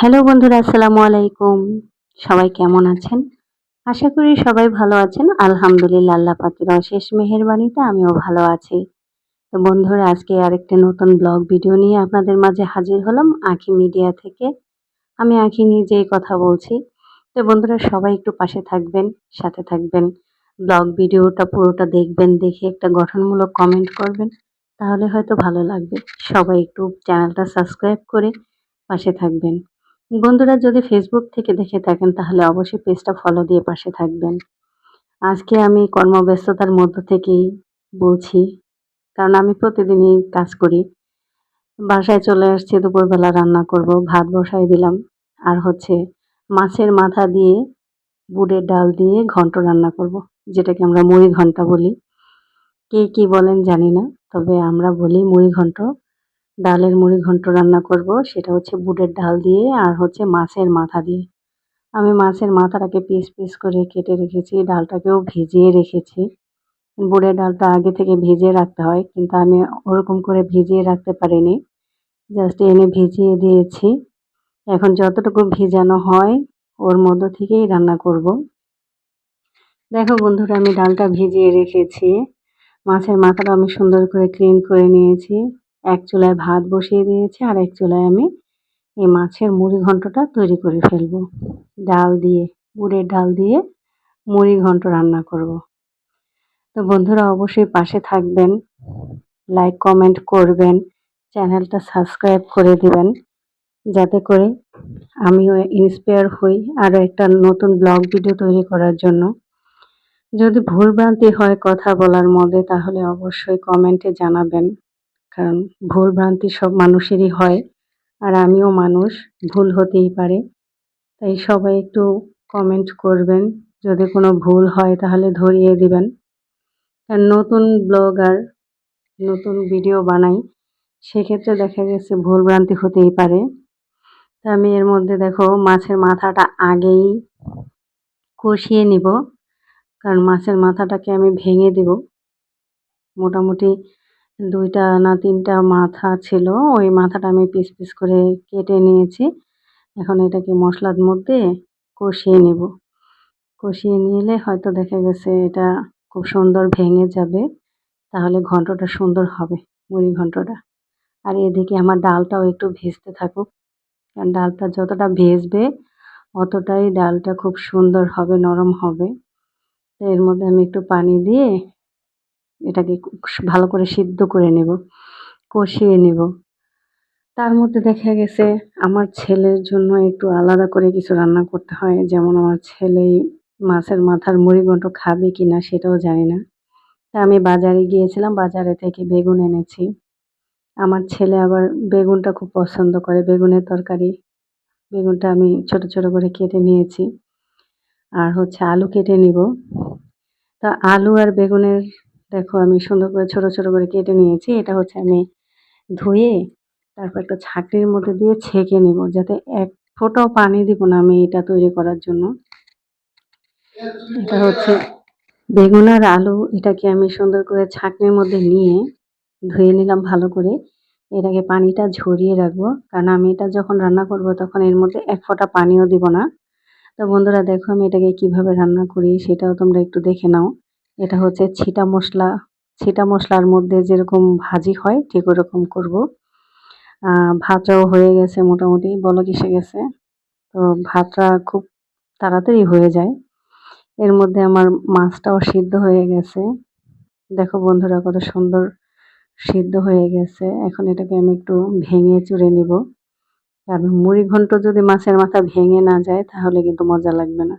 Hello বন্ধুরা, আসসালামু আলাইকুম। সবাই কেমন আছেন? আশা করি সবাই ভালো আছেন। আলহামদুলিল্লাহ, আল্লাহ পাকের অশেষ মেহেরবানিতে আমিও ভালো আছি। তো বন্ধুরা, আজকে আরেকটা নতুন ব্লগ ভিডিও নিয়ে আপনাদের মাঝে হাজির হলাম আঁখি মিডিয়া থেকে। আমি আঁখি নিজেই কথা বলছি, তো বন্ধুরা, সবাই একটু পাশে থাকবেন, সাথে থাকবেন। ব্লগ ভিডিওটা পুরোটা দেখবেন, দেখে একটা গঠনমূলক কমেন্ট করবেন, তাহলে হয়তো ভালো লাগবে। সবাই একটু চ্যানেলটা সাবস্ক্রাইব করে পাশে থাকবেন। বন্ধুরা, যদি ফেসবুক থেকে দেখে থাকেন, তাহলে অবশ্যই পেজটা ফলো দিয়ে পাশে থাকবেন। আজকে আমি কর্মব্যস্ততার মধ্য থেকেই বলছি, কারণ আমি প্রতিদিনই কাজ করি। বাসায় চলে আসছি, দুপুরবেলা রান্না করব, ভাত বসাই দিলাম। আর হচ্ছে মাছের মাথা দিয়ে বুটের ডাল দিয়ে ঘন্ট রান্না করব, যেটাকে আমরা মুড়ি ঘণ্টা বলি। কে কি বলেন জানি না, তবে আমরা বলি মুড়ি ঘন্ট। ডালের মুড়ি ঘন্ট রান্না করব, সেটা হচ্ছে বুটের ডাল দিয়ে আর হচ্ছে মাছের মাথা দিয়ে। আমি মাছের মাথাটাকে পিস পিস করে কেটে রেখেছি, ডালটাকেও ভিজিয়ে রেখেছি। বুটের ডালটা আগে থেকে ভিজিয়ে রাখতে হয়, কিন্তু আমি ওরকম করে ভিজিয়ে রাখতে পারিনি। জাস্ট এনে ভিজিয়ে দিয়েছি। এখন যতটুকু ভিজানো হয়, ওর মধ্য থেকেই রান্না করব। দেখো বন্ধুরা, আমি ডালটা ভিজিয়ে রেখেছি। মাছের মাথাটা আমি সুন্দর করে ক্লিন করে নিয়েছি। এক চুলায় ভাত বসিয়ে দিয়েছি আর এক চুলায় আমি এই মাছের মুড়ি ঘন্টটা তৈরি করে ফেলব। ডাল দিয়ে, গুড়ের ডাল দিয়ে মুড়ি ঘন্ট রান্না করব। তো বন্ধুরা অবশ্যই পাশে থাকবেন, লাইক, কমেন্ট করবেন, চ্যানেলটা সাবস্ক্রাইব করে দিবেন, যাতে করে আমিও ইন্সপায়ার হই আরও একটা নতুন ব্লগ ভিডিও তৈরি করার জন্য। যদি ভুলভ্রান্তি হয় কথা বলার মধ্যে তাহলে অবশ্যই কমেন্টে জানাবেন। কারণ ভুল ভ্রান্তি সব মানুষেরই হয় আর আমিও মানুষ, ভুল হতেই পারে। তাই সবাই একটু কমেন্ট করবেন, যদি কোনো ভুল হয় তাহলে ধরিয়ে দিবেন। আর নতুন ব্লগার নতুন ভিডিও বানাই, সেক্ষেত্রে দেখা গেছে ভুল ভ্রান্তি হতেই পারে। তা আমি এর মধ্যে দেখো, মাছের মাথাটা আগেই কষিয়ে নিব, কারণ মাছের মাথাটাকে আমি ভেঙে দেব। মোটামুটি দুইটা না তিনটা মাথা ছিল। ওই মাথাটা আমি পিস পিস করে কেটে নিয়েছি। এখন এটাকে মশলার মধ্যে কষিয়ে নেব। কষিয়ে নিলে হয়তো দেখা গেছে এটা খুব সুন্দর ভেঙে যাবে। তাহলে ঘন্টটা সুন্দর হবে, মুড়ি ঘন্টটা। আর এদিকে আমার ডালটাও একটু ভেজতে থাকুক। কারণ ডালটা যতটা ভেজবে, অতটাই ডালটা খুব সুন্দর হবে, নরম হবে। তো এর মধ্যে আমি একটু পানি দিয়ে এটাকে ভালো করে সিদ্ধ করে নেব, কষিয়ে নেব। তার মধ্যে দেখা গেছে আমার ছেলের জন্য একটু আলাদা করে কিছু রান্না করতে হয়। যেমন আমার ছেলে মাছের মাথার মুড়িঘণ্ট খাবে কি না সেটাও জানি না। তা আমি বাজারে গিয়েছিলাম, বাজারে থেকে বেগুন এনেছি। আমার ছেলে আবার বেগুনটা খুব পছন্দ করে, বেগুনের তরকারি। বেগুনটা আমি ছোট ছোট করে কেটে নিয়েছি। আর হচ্ছে আলু কেটে নিব। তা আলু আর বেগুনের দেখো আমি সুন্দর করে ছোট ছোট করে কেটে নিয়েছি। এটা হচ্ছে আমি ধুয়ে তারপর একটা ছাঁকনির মধ্যে দিয়ে ছেঁকে নেব, যাতে এক ফোঁটাও পানি দিব না আমি এটা তৈরি করার জন্য। এটা হচ্ছে বেগুন আর আলু, এটাকে আমি সুন্দর করে ছাঁকনির মধ্যে নিয়ে ধুয়ে নিলাম ভালো করে। এটাকে পানিটা ঝরিয়ে রাখব, কারণ আমি এটা যখন রান্না করব তখন এর মধ্যে এক ফোঁটা পানিও দিব না। তো বন্ধুরা দেখো আমি এটাকে কীভাবে রান্না করি সেটাও তোমরা একটু দেখে নাও। এটা হচ্ছে ছিটা মশলা। ছিটা মশলার মধ্যে যেরকম ভাজি হয়, ঠিক ওরকম করব। ভাতটাও হয়ে গেছে মোটামুটি বলো কিসে গেছে। তো ভাতটা খুব তাড়াতাড়ি হয়ে যায়। এর মধ্যে আমার মাছটাও সিদ্ধ হয়ে গেছে। দেখো বন্ধুরা কত সুন্দর সিদ্ধ হয়ে গেছে। এখন এটাকে আমি একটু ভেঙে চুড়ে নিব। কারণ মুড়ি ঘন্ট যদি মাছের মাথা ভেঙে না যায়, তাহলে কিন্তু মজা লাগবে না।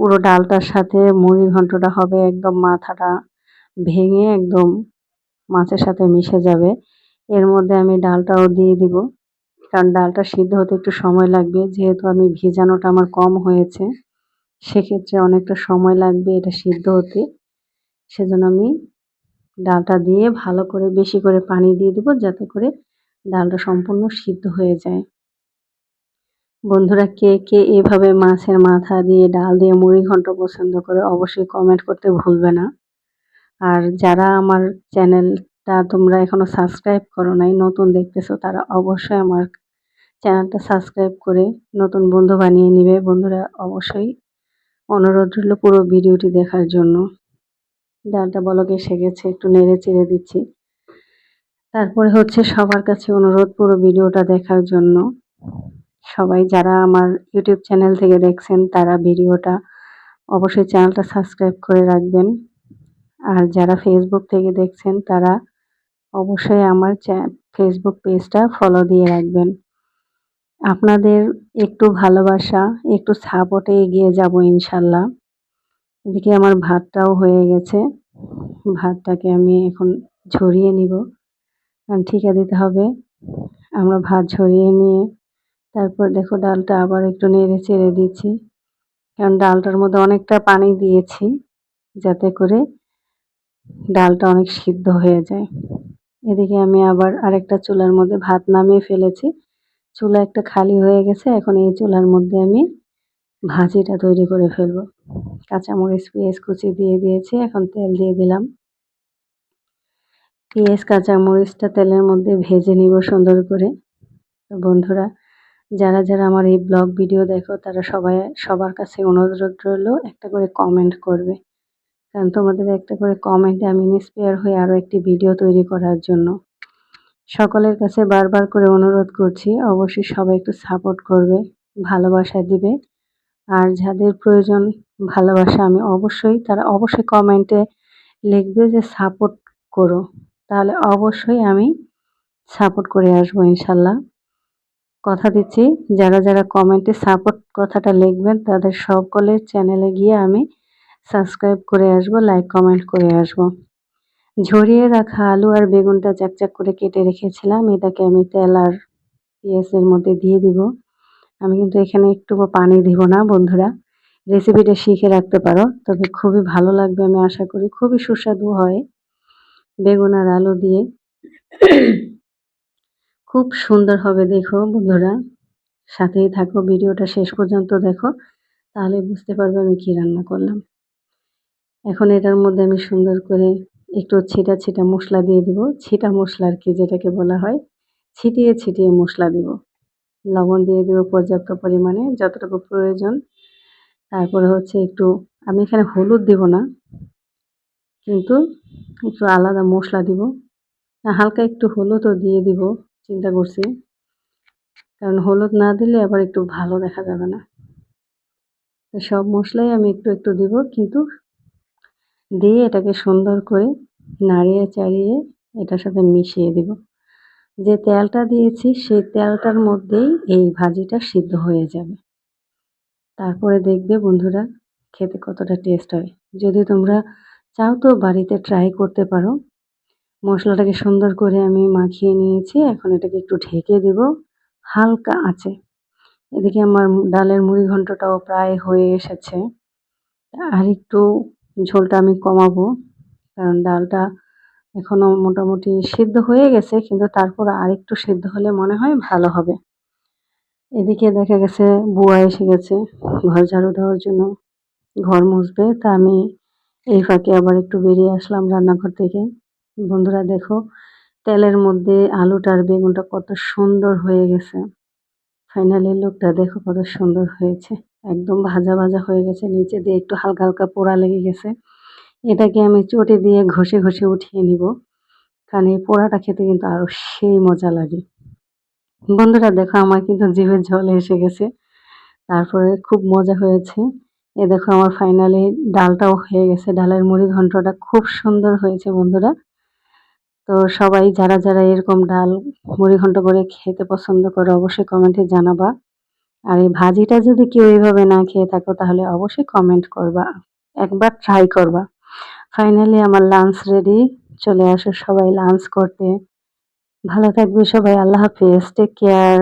পুরো ডালটার সাথে মুড়ি ঘন্টটা হবে, একদম মাথাটা ভেঙে একদম মাছের সাথে মিশে যাবে। এর মধ্যে আমি ডালটাও দিয়ে দিব, কারণ ডালটা সিদ্ধ হতে একটু সময় লাগবে। যেহেতু আমি ভিজানোটা আমার কম হয়েছে, সেক্ষেত্রে অনেকটা সময় লাগবে এটা সিদ্ধ হতে। সেজন্য আমি ডালটা দিয়ে ভালো করে, বেশি করে পানি দিয়ে দেবো, যাতে করে ডালটা সম্পূর্ণ সিদ্ধ হয়ে যায়। বন্ধুরা, কে কে এভাবে মাছের মাথা দিয়ে ডাল দিয়ে মুড়ি ঘন্ট পছন্দ করে অবশ্যই কমেন্ট করতে ভুলবে না। আর যারা আমার চ্যানেলটা তোমরা এখনও সাবস্ক্রাইব করো নাই, নতুন দেখতেছো, তারা অবশ্যই আমার চ্যানেলটা সাবস্ক্রাইব করে নতুন বন্ধু বানিয়ে নিবে। বন্ধুরা, অবশ্যই অনুরোধ রইল পুরো ভিডিওটি দেখার জন্য। ডালটা বলকে এসে গেছে একটু নেড়ে চেড়ে দিচ্ছি। তারপরে হচ্ছে সবার কাছে অনুরোধ পুরো ভিডিওটা দেখার জন্য। সবাই যারা আমার ইউটিউব চ্যানেল থেকে দেখছেন, তারা ভিডিওটা অবশ্যই চ্যানেলটা সাবস্ক্রাইব করে রাখবেন। আর যারা ফেসবুক থেকে দেখছেন, তারা অবশ্যই আমার ফেসবুক পেজটা ফলো দিয়ে রাখবেন। আপনাদের একটু ভালোবাসা, একটু সাপোর্টে এগিয়ে যাব ইনশাল্লাহ। এদিকে আমার ভাতটাও হয়ে গেছে। ভাতটাকে আমি এখন ঝরিয়ে নিব। ঠিকা দিতে হবে। আমরা ভাত ঝরিয়ে নিয়ে তারপর দেখো ডালটা আবার একটু নেড়ে চেড়ে দিচ্ছি। কারণ ডালটার মধ্যে অনেকটা পানি দিয়েছি যাতে করে ডালটা অনেক সিদ্ধ হয়ে যায়। এদিকে আমি আবার আরেকটা চুলার মধ্যে ভাত নামিয়ে ফেলেছি। চুলা একটা খালি হয়ে গেছে, এখন এই চুলার মধ্যে আমি ভাজিটা তৈরি করে ফেলব। কাঁচামরিচ, পেঁয়াজ কুচি দিয়ে দিয়েছি, এখন তেল দিয়ে দিলাম। পেঁয়াজ, কাঁচামরিচটা তেলের মধ্যে ভেজে নিব সুন্দর করে। বন্ধুরা যারা যারা আমার এই ব্লগ ভিডিও দেখো, তারা সবাই, সবার কাছে অনুরোধ রইল একটা করে কমেন্ট করবে। কারণ তোমাদের একটা করে কমেন্টে আমি ইন্সপায়ার হয়ে আরও একটি ভিডিও তৈরি করার জন্য। সকলের কাছে বারবার করে অনুরোধ করছি, অবশ্যই সবাই একটু সাপোর্ট করবে, ভালোবাসা দিবে। আর যাদের প্রয়োজন ভালোবাসা, আমি অবশ্যই, তারা অবশ্যই কমেন্টে লিখবে যে সাপোর্ট করো। তাহলে অবশ্যই আমি সাপোর্ট করে আসব, ইনশাল্লাহ। কথা দিচ্ছি। যারা যারা কমেন্টে সাপোর্ট কথাটা লিখবেন, তাদের সকলের চ্যানেলে গিয়ে আমি সাবস্ক্রাইব করে আসব লাইক কমেন্ট করে আসব। ঝরিয়ে রাখা আলু আর বেগুনটা চাকচাক করে কেটে রেখেছিলাম। এটাকে আমি তেল আর পেঁয়াজের মধ্যে দিয়ে দিব। আমি কিন্তু এখানে একটু পানি দিব না, বন্ধুরা। রেসিপিটা শিখে রাখতে পারো। তবে খুবই ভালো লাগবে আমি আশা করি। খুবই সুস্বাদু হয় বেগুন আর আলু দিয়ে। খুব সুন্দর হবে, দেখো বন্ধুরা। সাথেই থাকো, ভিডিওটা শেষ পর্যন্ত দেখো, তাহলে বুঝতে পারবে আমি কি রান্না করলাম। এখন এটার মধ্যে আমি সুন্দর করে একটু ছিটা ছিটা মশলা দিয়ে দিব। ছিটা মশলা আর কি যেটাকে বলা হয়, ছিটিয়ে ছিটিয়ে মশলা দিব। লবণ দিয়ে দেবো পর্যাপ্ত পরিমাণে, যতটুকু প্রয়োজন। তারপরে হচ্ছে একটু, আমি এখানে হলুদ দিব না, কিন্তু একটু আলাদা মশলা দিব। হালকা একটু হলুদও দিয়ে দিব। চিন্তা করছি। কারণ হলুদ না দিলে আবার একটু ভালো দেখা যাবে না। সব মশলাই আমি একটু একটু দিব, কিন্তু দিয়ে এটাকে সুন্দর করে নাড়িয়ে চাড়িয়ে এটার সাথে মিশিয়ে দিব। যে তেলটা দিয়েছি, সেই তেলটার মধ্যেই এই ভাজিটা সিদ্ধ হয়ে যাবে। তারপরে দেখবে বন্ধুরা, খেতে কতটা টেস্ট হয়। যদি তোমরা চাও তো বাড়িতে ট্রাই করতে পারো। মশলাটাকে সুন্দর করে আমি মাখিয়ে নিয়েছি। এখন এটাকে একটু ঢেকে দেব। হালকা আছে। এদিকে আমার ডালের মুড়ি ঘন্টটাও প্রায় হয়ে এসেছে। আর একটু ঝোলটা আমি কমাবো। কারণ ডালটা এখনও মোটামুটি সিদ্ধ হয়ে গেছে, কিন্তু তারপর আরেকটু সিদ্ধ হলে মনে হয় ভালো হবে। এদিকে দেখা গেছে বুয়া এসে গেছে ঘর ঝাড়ু দেওয়ার জন্য। ঘর মুছবে। তা আমি এই ফাঁকে আবার একটু বেরিয়ে আসলাম রান্নাঘর থেকে। বন্ধুরা দেখো, তেলের মধ্যে আলুটার বেগুনটা কত সুন্দর হয়ে গেছে। ফাইনালি লুকটা দেখো কত সুন্দর হয়েছে। একদম ভাজা ভাজা হয়ে গেছে, নিচে দিয়ে একটু হালকা হালকা পোড়া লেগে গেছে। এটাকে আমি চটে দিয়ে ঘষে ঘষে উঠিয়ে নিব, কারণ এই পোড়াটা খেতে কিন্তু আরও সেই মজা লাগে। বন্ধুরা দেখো আমার কিন্তু জিভের জল এসে গেছে, তারপরে খুব মজা হয়েছে। এ দেখো আমার ফাইনালি ডালটাও হয়ে গেছে, ডালের মুড়ি ঘন্টটা খুব সুন্দর হয়েছে বন্ধুরা। তো সবাই যারা যারা এরকম ডাল মুড়ি ঘন্ট করে খেতে পছন্দ করে অবশ্যই কমেন্টে জানাবা। আর এই ভাজিটা যদি কেউ এইভাবে না খেয়ে থাকো তাহলে অবশ্যই কমেন্ট করবা। একবার ট্রাই করবা। ফাইনালি আমার লাঞ্চ রেডি চলে আসো সবাই লাঞ্চ করতে। ভালো থাকবে সবাই, আল্লাহ হাফিজ। Take care